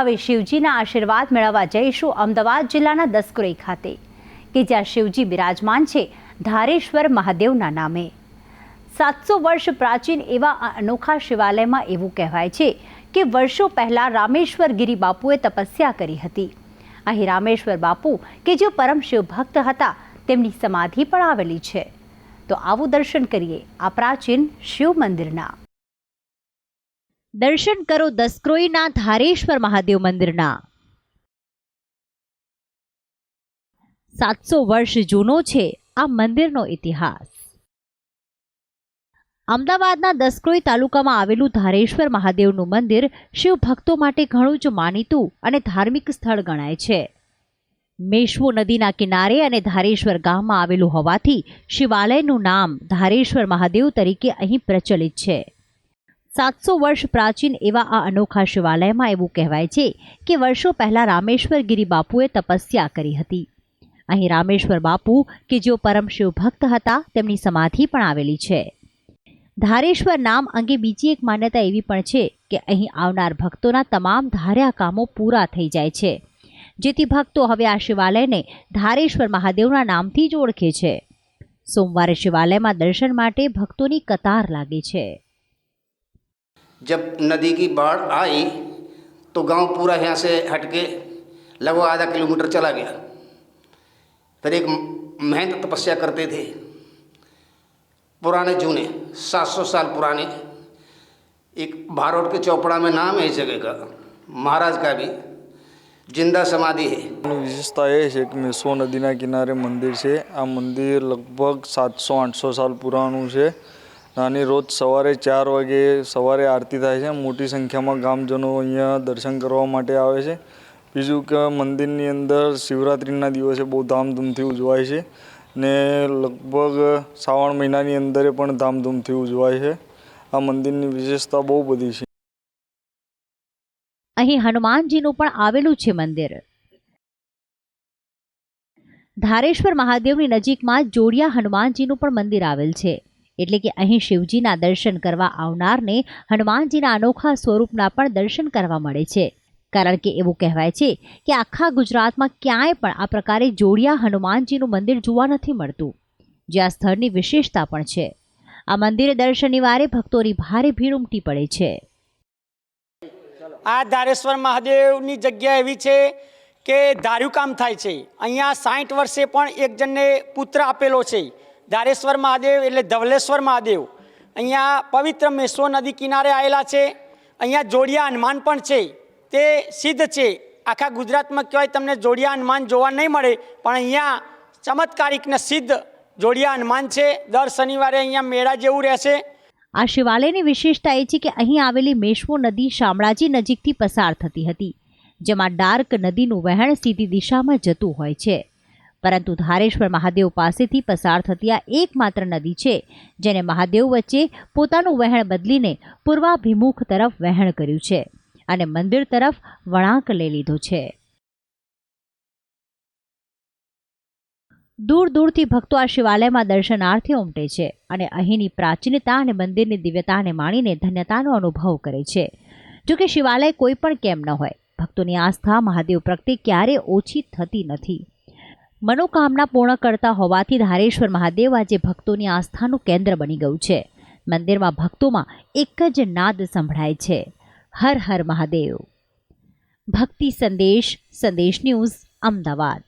હવે શિવજીના આશીર્વાદ મેળવવા જઈશું અમદાવાદ જિલ્લાના દસક્રોઈ ખાતે, કે જ્યાં શિવજી બિરાજમાન છે ધારેશ્વર મહાદેવના નામે. સાતસો વર્ષ પ્રાચીન એવા આ અનોખા શિવાલયમાં એવું કહેવાય છે કે વર્ષો પહેલાં રામેશ્વર ગિરી બાપુએ તપસ્યા કરી હતી. અહીં રામેશ્વર બાપુ, કે જે પરમ શિવભક્ત હતા, તેમની સમાધિ પણ આવેલી છે. તો આવું દર્શન કરીએ આ પ્રાચીન શિવ મંદિરના. દર્શન કરો દસક્રોઈના ધારેશ્વર મહાદેવ મંદિરના. સાતસો વર્ષ જૂનો છે આ મંદિરનો ઇતિહાસ. અમદાવાદના દસક્રોઈ તાલુકામાં આવેલું ધારેશ્વર મહાદેવનું મંદિર શિવ ભક્તો માટે ઘણું જ માનીતું અને ધાર્મિક સ્થળ ગણાય છે. મેશ્વો નદીના કિનારે અને ધારેશ્વર ગામમાં આવેલું હોવાથી શિવાલયનું નામ ધારેશ્વર મહાદેવ તરીકે અહીં પ્રચલિત છે. સાતસો વર્ષ પ્રાચીન એવા આ અનોખા શિવાલયમાં એવું કહેવાય છે કે વર્ષો પહેલાં રામેશ્વર ગિરી બાપુએ તપસ્યા કરી હતી. અહીં રામેશ્વર બાપુ કે જેઓ પરમ શિવભક્ત હતા તેમની સમાધિ પણ આવેલી છે. ધારેશ્વર નામ અંગે બીજી એક માન્યતા એવી પણ છે કે અહીં આવનાર ભક્તોના તમામ ધાર્યા કામો પૂરા થઈ જાય છે. જેથી ભક્તો હવે આ શિવાલયને ધારેશ્વર મહાદેવના નામથી જ ઓળખે છે. સોમવારે શિવાલયમાં દર્શન માટે ભક્તોની કતાર લાગે છે. जब नदी की बाढ़ आई तो गांव पूरा यहाँ से हट के लगभग आधा किलोमीटर चला गया फिर एक महंत तपस्या करते थे पुराने जूने 700 साल पुराने एक भारोट के चौपड़ा में नाम है इस जगह का महाराज का भी जिंदा समाधि है એની વિશેષતા એ છે કે મેશ્વો નદીના કિનારે મંદિર છે આ મંદિર લગભગ સાતસો આઠસો સાલ પુરાણું છે નાની રોજ સવારે ચાર વાગે સવારે આરતી થાય છે. મોટી સંખ્યામાં ગામજનો અહીંયા દર્શન કરવા માટે આવે છે. બીજું કે મંદિરની અંદર શિવરાત્રિના દિવસે બહુ ધામધૂમથી ઉજવાય છે ને લગભગ શ્રાવણ મહિનાની અંદર પણ ધામધૂમથી ઉજવાય છે. આ મંદિરની વિશેષતા બહુ બધી છે. અહીં હનુમાનજીનું પણ આવેલું છે મંદિર. ધારેશ્વર મહાદેવની નજીકમાં જોડિયા હનુમાનજીનું પણ મંદિર આવેલ છે. એટલે કે અહીં શિવજીના દર્શન કરવા આવનારને હનુમાનજીના અનોખા સ્વરૂપના પણ દર્શન કરવા મળે છે. કારણ કે એવું કહેવાય છે કે આખા ગુજરાતમાં ક્યાંય પણ આ પ્રકારે જોડિયા હનુમાનજીનું મંદિર જોવા નથી મળતું. જે આ સ્થળની વિશેષતા પણ છે. આ મંદિરે દર શનિવારે ભક્તોની ભારે ભીડ ઉમટી પડે છે. આ ધારેશ્વર મહાદેવની જગ્યા એવી છે કે ધાર્યું કામ થાય છે. અહીંયા સાઠ વર્ષે પણ એક જણને પુત્ર આપેલો છે. ધારેશ્વર મહાદેવ એટલે ધવલેશ્વર મહાદેવ. અહીંયા પવિત્ર મેશ્વો નદી કિનારે આવેલા છે. અહીંયા જોડિયા હનુમાન પણ છે. તે સિદ્ધ છે. આખા ગુજરાતમાં કહેવાય તમને જોડિયા હનુમાન જોવા નહીં મળે, પણ અહીંયા ચમત્કારિક ને સિદ્ધ જોડિયા હનુમાન છે. દર શનિવારે અહીંયા મેળા જેવું રહેશે આ શિવાલયની વિશેષતા એ છે કે અહીં આવેલી મેશ્વો નદી શામળાજી નજીકથી પસાર થતી હતી, જેમાં ડાર્ક નદીનું વહેણ સીધી દિશામાં જતું હોય છે. પરંતુ ધારેશ્વર મહાદેવ પાસેથી પસાર થતી આ એકમાત્ર નદી છે, જેને મહાદેવ વચ્ચે પોતાનું વહેણ બદલીને પૂર્વાભિમુખ તરફ વહેણ કર્યું છે અને મંદિર તરફ વળાંક લઈ લીધો છે. દૂર દૂરથી ભક્તો આ શિવાલયમાં દર્શનાર્થે ઉમટે છે અને અહીંની પ્રાચીનતા અને મંદિરની દિવ્યતાને માણીને ધન્યતાનો અનુભવ કરે છે. જો કે શિવાલય કોઈ પણ કેમ ન હોય, ભક્તોની આસ્થા મહાદેવ પ્રત્યે ક્યારેય ઓછી થતી નથી. મનોકામના પૂર્ણ કરતા હોવાથી ધારેશ્વર મહાદેવ આજે ભક્તોની આસ્થાનું કેન્દ્ર બની ગયું છે. મંદિરમાં ભક્તોમાં એક જ નાદ સંભળાય છે. હર હર મહાદેવ. ભક્તિ સંદેશ સંદેશ ન્યૂઝ, અમદાવાદ.